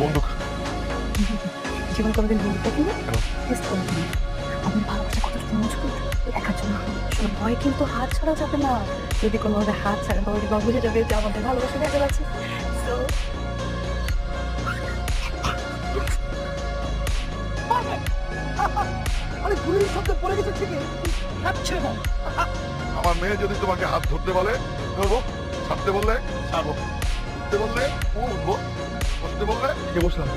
বন্দুক। জীবন বন্দুকটা কিনে? আমার কতটুকু মজবুত জন্য ভয় কিন্তু হাত ছাড়া যাবে না। যদি কোনোভাবে হাত ছাড়া হবে বা বুঝে যাবে যে আমাদের ভালোবাসা দেখা যাচ্ছে আমার মেয়ে যদি তোমাকে হাত ধরতে বলে ধরবো ছাড়তে বললে ছাড়বো। বললে উঠবো বসতে বললে কে বসলাম